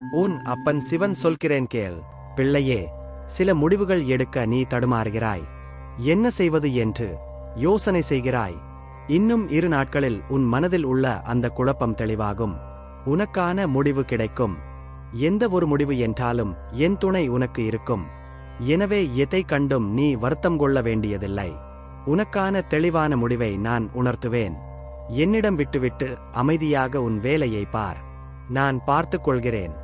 உன் அப்பன் சிவன் சொல்கிறேன் கேள். பிள்ளையே சில முடிவுகள் எடுக்க நீ தடுமாறுகிறாய். என்ன செய்வது என்று யோசனை செய்கிறாய். இன்னும் இரு நாட்களில் உன் மனதில் உள்ள அந்த குழப்பம் தெளிவாகும். உனக்கான முடிவு கிடைக்கும். எந்த ஒரு முடிவு என்றாலும் என் துணை உனக்கு இருக்கும். எனவே எதை கண்டும் நீ வருத்தம் கொள்ள வேண்டியதில்லை. உனக்கான தெளிவான முடிவை நான் உணர்த்துவேன். என்னிடம் விட்டுவிட்டு அமைதியாக உன் வேலையை பார். நான் பார்த்துக் கொள்கிறேன்.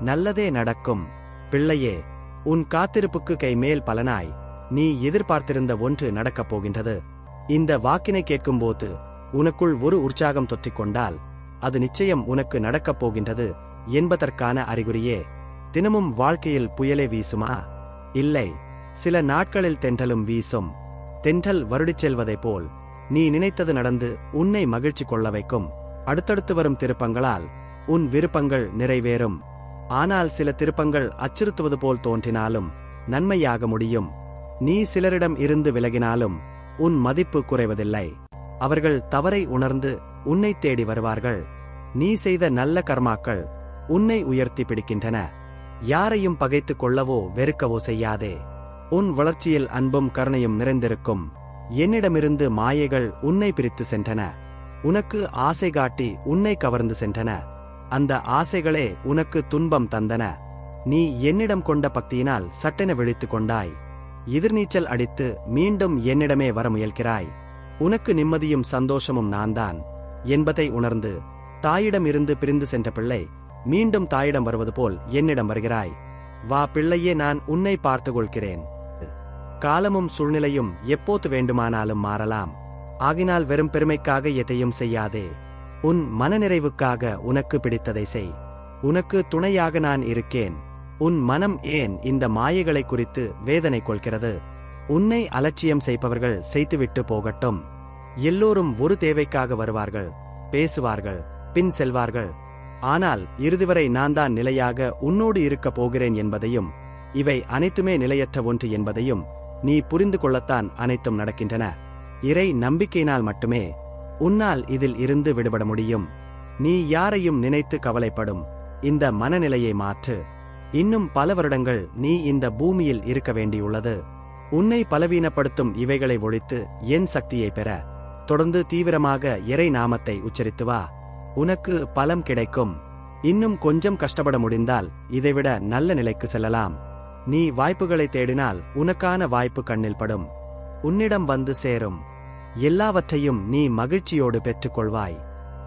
நல்லதே நடக்கும். பிள்ளையே உன் காத்திருப்புக்கு கைமேல் பலனாய் நீ எதிர்பார்த்திருந்த ஒன்று நடக்கப் போகின்றது. இந்த வாக்கினை கேட்கும்போது உனக்குள் ஒரு உற்சாகம் தொற்றிக்கொண்டால் அது நிச்சயம் உனக்கு நடக்கப் போகின்றது என்பதற்கான அறிகுறியே. தினமும் வாழ்க்கையில் புயலே வீசுமா? இல்லை. சில நாட்களில் தென்றலும் வீசும். தென்றல் வருடிச் செல்வதைப் போல் நீ நினைத்தது நடந்து உன்னை மகிழ்ச்சி கொள்ள வைக்கும். அடுத்தடுத்து வரும் திருப்பங்களால் உன் விருப்பங்கள் நிறைவேறும். ஆனால் சில திருப்பங்கள் அச்சுறுத்துவது போல் தோன்றினாலும் நன்மையாக முடியும். நீ சிலரிடம் இருந்து விலகினாலும் உன் மதிப்பு குறைவதில்லை. அவர்கள் தவறை உணர்ந்து உன்னை தேடி வருவார்கள். நீ செய்த நல்ல கர்மாக்கள் உன்னை உயர்த்தி பிடிக்கின்றன. யாரையும் பகைத்துக் கொள்ளவோ வெறுக்கவோ செய்யாதே. உன் வளர்ச்சியில் அன்பும் கருணையும் நிறைந்திருக்கும். என்னிடமிருந்து மாயைகள் உன்னை பிரித்து சென்றன. உனக்கு ஆசை காட்டி உன்னை கவர்ந்து சென்றன. அந்த ஆசைகளே உனக்கு துன்பம் தந்தன. நீ என்னிடம் கொண்ட பக்தியினால் சட்டென விழித்துக் கொண்டாய். எதிர்நீச்சல் அடித்து மீண்டும் என்னிடமே வர முயல்கிறாய். உனக்கு நிம்மதியும் சந்தோஷமும் நான்தான். என்பதை உணர்ந்து தாயிடம் இருந்து பிரிந்து சென்ற பிள்ளை மீண்டும் தாயிடம் வருவது போல் என்னிடம் வருகிறாய். வா பிள்ளையே நான் உன்னை பார்த்து கொள்கிறேன் காலமும் சூழ்நிலையும் எப்போது வேண்டுமானாலும் மாறலாம். ஆகினால் வெறும் பெருமைக்காக எதையும் செய்யாதே. உன் மனநிறைவுக்காக உனக்கு பிடித்ததை செய். உனக்கு துணையாக நான் இருக்கேன். உன் மனம் ஏன் இந்த மாயைகளை குறித்து வேதனை கொள்கிறது? உன்னை அலட்சியம் செய்பவர்கள் செய்துவிட்டு போகட்டும். எல்லோரும் ஒரு தேவைக்காக வருவார்கள் பேசுவார்கள் பின் செல்வார்கள். ஆனால் இறுதிவரை நான் தான் நிலையாக உன்னோடு இருக்கப் போகிறேன் என்பதையும் இவை அனைத்துமே நிலையற்ற ஒன்று என்பதையும் நீ புரிந்து கொள்ளத்தான் அனைத்தும் நடக்கின்றன. இறை நம்பிக்கையினால் மட்டுமே உன்னால் இதில் இருந்து விடுபட முடியும். நீ யாரையும் நினைத்து கவலைப்படும். இந்த மனநிலையை மாற்று. இன்னும் பல வருடங்கள் நீ இந்த பூமியில் இருக்க வேண்டியுள்ளது. உன்னை பலவீனப்படுத்தும் இவைகளை ஒழித்து என் சக்தியை பெற. தொடர்ந்து தீவிரமாக இறை நாமத்தை உச்சரித்து வா. உனக்கு பலம் கிடைக்கும். இன்னும் கொஞ்சம் கஷ்டப்பட முடிந்தால் இதைவிட நல்ல நிலைக்கு செல்லலாம். நீ வாய்ப்புகளை தேடினால் உனக்கான வாய்ப்பு கண்ணில் படும். உன்னிடம் வந்து சேரும். எல்லாவற்றையும் நீ மகிழ்ச்சியோடு பெற்றுக்கொள்வாய்.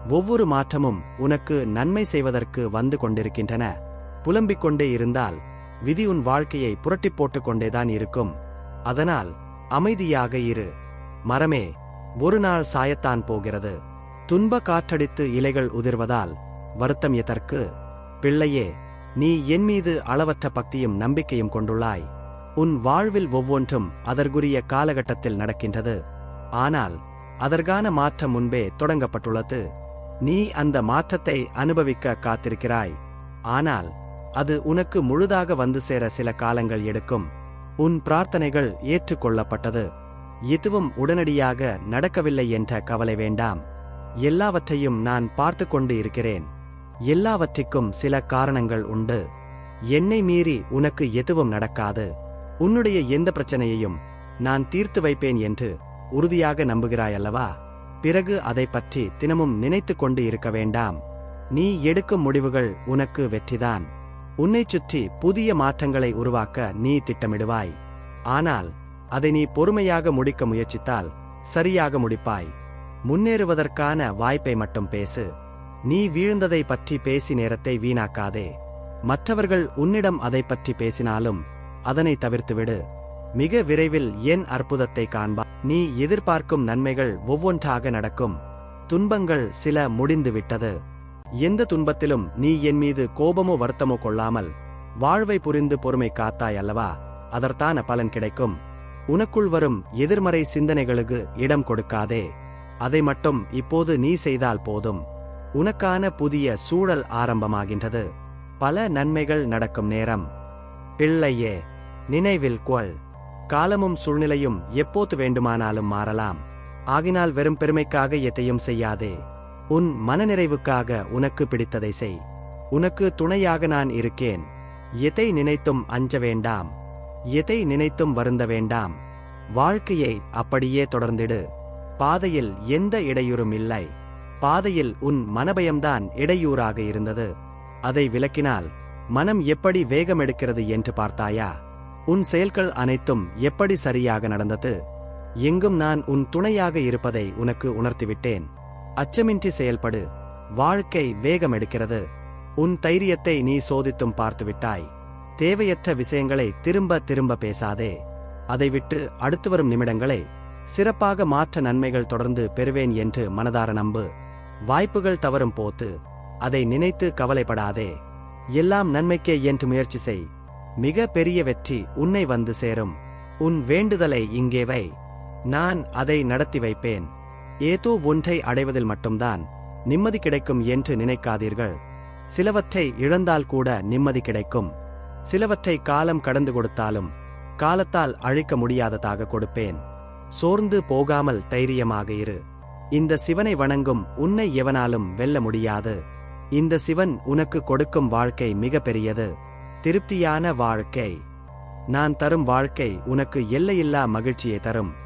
ஒவ்வொரு மாற்றமும் உனக்கு நன்மை செய்வதற்கு வந்து கொண்டிருக்கின்றன. புலம்பிக் கொண்டே இருந்தால் விதி உன் வாழ்க்கையை புரட்டி போட்டுக் கொண்டேதான் இருக்கும். அதனால் அமைதியாக இரு. மரமே ஒரு நாள் சாயத்தான் போகிறது. துன்ப காற்றடித்து இலைகள் உதிர்வதால் வருத்தம் எதற்கு? பிள்ளையே நீ என் மீது அளவற்ற பக்தியும் நம்பிக்கையும் கொண்டுள்ளாய். உன் வாழ்வில் ஒவ்வொன்றும் அதற்குரிய காலகட்டத்தில் நடக்கின்றது. ஆனால் அதற்கான மாற்றம் முன்பே தொடங்கப்பட்டுள்ளது. நீ அந்த மாற்றத்தை அனுபவிக்க காத்திருக்கிறாய். ஆனால் அது உனக்கு முழுதாக வந்து சேர சில காலங்கள் எடுக்கும். உன் பிரார்த்தனைகள் ஏற்றுக்கொள்ளப்பட்டது. எதுவும் உடனடியாக நடக்கவில்லை என்ற கவலை வேண்டாம். எல்லாவற்றையும் நான் பார்த்து கொண்டு இருக்கிறேன். எல்லாவற்றிற்கும் சில காரணங்கள் உண்டு. என்னை மீறி உனக்கு எதுவும் நடக்காது. உன்னுடைய எந்த பிரச்சனையையும் நான் தீர்த்து வைப்பேன் என்று உறுதியாக நம்புகிறாய் அல்லவா பிறகு அதை பற்றி தினமும் நினைத்து கொண்டு இருக்க வேண்டாம். நீ எடுக்கும் முடிவுகள் உனக்கு வெற்றிதான். உன்னைச் சுற்றி புதிய மாற்றங்களை உருவாக்க நீ திட்டமிடுவாய். ஆனால் அதை நீ பொறுமையாக முடிக்க முயற்சித்தால் சரியாக முடிப்பாய். முன்னேறுவதற்கான வாய்ப்பை மட்டும் பேசு. நீ வீழ்ந்ததை பற்றி பேசி நேரத்தை வீணாக்காதே. மற்றவர்கள் உன்னிடம் அதை பற்றி பேசினாலும் அதனை தவிர்த்துவிடு. மிக விரைவில் என் அற்புதத்தை காண்பா. நீ எதிர்பார்க்கும் நன்மைகள் ஒவ்வொன்றாக நடக்கும். துன்பங்கள் சில முடிந்து விட்டது எந்த துன்பத்திலும் நீ என் மீது கோபமோ வருத்தமோ கொள்ளாமல் வாழ்வை புரிந்து பொறுமை காத்தாய் அல்லவா? அதற்கான பலன் கிடைக்கும். உனக்குள் வரும் எதிர்மறை சிந்தனைகளுக்கு இடம் கொடுக்காதே. அதை மட்டும் இப்போது நீ செய்தால் போதும். உனக்கான புதிய சூழல் ஆரம்பமாகின்றது. பல நன்மைகள் நடக்கும் நேரம். பிள்ளையே நினைவில் கொள். காலமும் சூழ்நிலையும் எப்போது வேண்டுமானாலும் மாறலாம். ஆகினால் வெறும் பெருமைக்காக எதையும் செய்யாதே. உன் மனநிறைவுக்காக உனக்கு பிடித்ததை செய். உனக்கு துணையாக நான் இருக்கேன். எதை நினைத்தும் அஞ்ச வேண்டாம். எதை நினைத்தும் வருந்த வேண்டாம். வாழ்க்கையை அப்படியே தொடர்ந்திடு. பாதையில் எந்த இடையூறும் இல்லை. பாதையில் உன் மனபயம்தான் இடையூறாக இருந்தது. அதை விலக்கினால் மனம் எப்படி வேகமெடுக்கிறது என்று பார்த்தாயா? உன் செயல்கள் அனைத்தும் எப்படி சரியாக நடந்தது? எங்கும் நான் உன் துணையாக இருப்பதை உனக்கு உணர்த்திவிட்டேன். அச்சமின்றி செயல்படு. வாழ்க்கை வேகமெடுக்கிறது உன் தைரியத்தை நீ சோதித்தும் பார்த்துவிட்டாய். தேவையற்ற விஷயங்களை திரும்ப திரும்ப பேசாதே. அதை விட்டு அடுத்து வரும் நிமிடங்களை சிறப்பாக மாற்ற நன்மைகள் தொடர்ந்து பெறுவேன் என்று மனதார நம்பு. வாய்ப்புகள் தவறும் போத்து அதை நினைத்து கவலைப்படாதே. எல்லாம் நன்மைக்கே என்று முயற்சி செய். மிக பெரிய வெற்றி உன்னை வந்து சேரும். உன் வேண்டுதலை இங்கே வை. நான் அதை நடத்தி வைப்பேன். ஏதோ ஒன்றை அடைவதில் மட்டும்தான் நிம்மதி கிடைக்கும் என்று நினைக்காதீர்கள். சிலவற்றை இழந்தால் கூட நிம்மதி கிடைக்கும். சிலவற்றை காலம் கடந்து கொடுத்தாலும் காலத்தால் அழிக்க முடியாததாக கொடுப்பேன். சோர்ந்து போகாமல் தைரியமாக இரு. இந்த சிவனை வணங்கும் உன்னை எவனாலும் வெல்ல முடியாது. இந்த சிவன் உனக்கு கொடுக்கும் வாழ்க்கை மிக பெரியது திருப்தியான வாழ்க்கை. நான் தரும் வாழ்க்கை உனக்கு எல்லையில்லா மகிழ்ச்சியை தரும்.